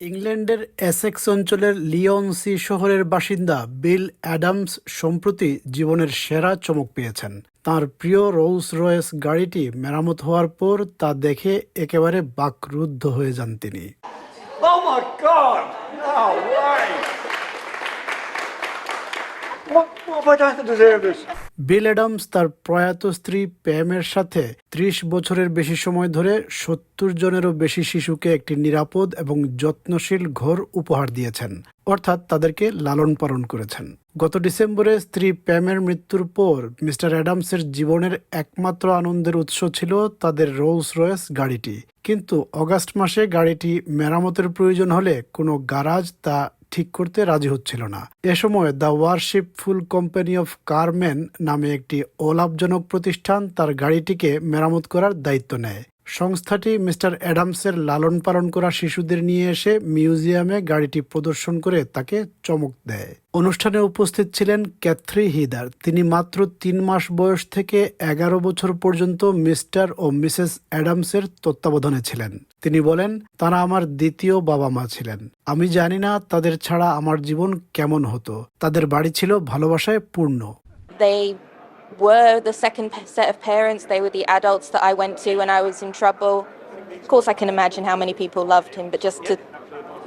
ইংল্যান্ডের এসেক্স অঞ্চলের লিওনসি শহরের বাসিন্দা বিল অ্যাডামস সম্প্রতি জীবনের সেরা চমক পেয়েছেন। তার প্রিয় রোলস রয়েস গাড়িটি মেরামত হওয়ার পর তা দেখে একেবারে বাকরুদ্ধ হয়ে যান তিনি। বিল অ্যাডামস তার প্রয়াত স্ত্রী প্যামের সাথে ত্রিশ বছরের বেশি সময় ধরে সত্তর জনেরও বেশি শিশুকে একটি নিরাপদ এবং যত্নশীল ঘর উপহার দিয়েছেন, অর্থাৎ তাদেরকে লালন পালন করেছেন। গত ডিসেম্বরে স্ত্রী প্যামের মৃত্যুর পর মিস্টার অ্যাডামসের জীবনের একমাত্র আনন্দের উৎস ছিল তাদের রোলস রয়েস গাড়িটি। কিন্তু অগাস্ট মাসে গাড়িটি মেরামতের প্রয়োজন হলে কোনো গারাজ তা ঠিক করতে রাজি হচ্ছিল না। এ সময় the worshipful company of Carmen নামে একটি অলাভজনক প্রতিষ্ঠান তার গাড়িটিকে মেরামত করার দায়িত্ব নেয়। সংস্থাটি মিস্টার অ্যাডামসের লালন পালন করা শিশুদের নিয়ে এসে মিউজিয়ামে গাড়িটি প্রদর্শন করে তাকে চমক দেয়। অনুষ্ঠানে উপস্থিত ছিলেন ক্যাথরি হিদার। তিনি মাত্র তিন মাস বয়স থেকে এগারো বছর পর্যন্ত মিস্টার ও মিসেস অ্যাডামসের তত্ত্বাবধানে ছিলেন। তিনি বলেন, তারা আমার দ্বিতীয় বাবা মা ছিলেন। আমি জানি না তাদের ছাড়া আমার জীবন কেমন হতো। তাদের বাড়ি ছিল ভালোবাসায় পূর্ণ। Were the second set of parents. They were the adults that I went to when I was in trouble. Of course, I can imagine how many people loved him, but just to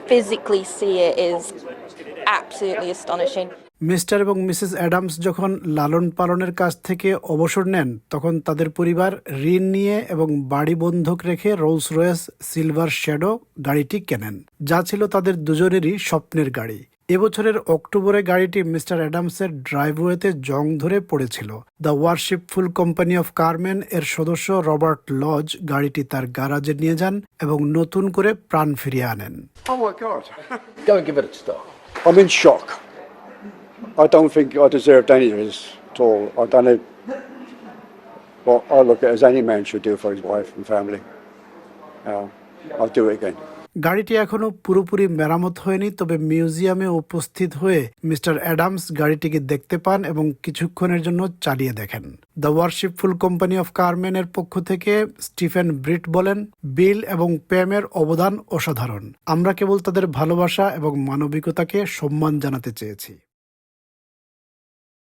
physically see it is absolutely astonishing. Mister এবং Mrs Adams যখন লালন পালনের কাছ থেকে অবসর নেন তখন তাদের পরিবার ঋণ নিয়ে এবং বাড়ি বন্ধক রেখে রোলস রয়েস সিলভার শ্যাডো গাড়িটি কেনেন যা ছিল তাদের দুজনেরই স্বপ্নের গাড়ি এবছরের অক্টোবরে গাড়িটি মিস্টার অ্যাডামসের ড্রাইভওয়েতে জং ধরে পড়েছিল। The worshipful company of Carmen এর সদস্য রবার্ট লজ গাড়িটি তার গ্যারাজে নিয়ে যান এবং নতুন করে প্রাণ ফিরিয়ে আনেন। I'll do it again. গাড়িটি এখনও পুরোপুরি মেরামত হয়নি, তবে মিউজিয়ামে উপস্থিত হয়ে মিস্টার অ্যাডামস গাড়িটিকে দেখতে পান এবং কিছুক্ষণের জন্য চালিয়ে দেখেন। দ্য ওয়ারশিপফুল কোম্পানি অফ কারমেনের পক্ষ থেকে স্টিফেন ব্রিট বলেন, বিল এবং প্যামের অবদান অসাধারণ। আমরা কেবল তাদের ভালোবাসা এবং মানবিকতাকে সম্মান জানাতে চেয়েছি।